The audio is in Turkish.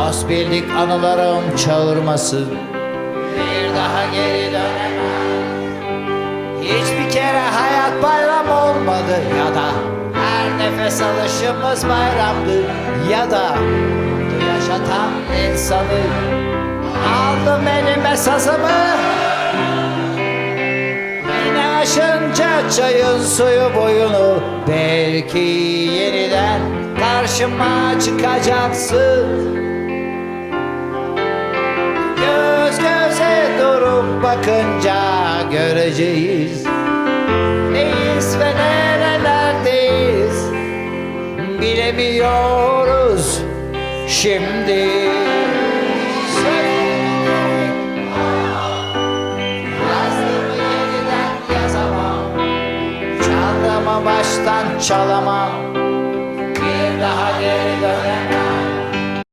Hasbildik anılarım çağırmasın Bir daha geri dönemem. Hiçbir kere hayat bayram olmadı ya da Her nefes alışımız bayramdı ya da yaşatan insanı Aldım elime sazımı Beni aşınca çayın suyu boyunu Belki yeniden karşıma çıkacaksın bakınca göreceğiz. Neyiz ve nerelerdeyiz? Bilemiyoruz şimdi. Çaldığımı baştan çalamam. Bir daha geri dön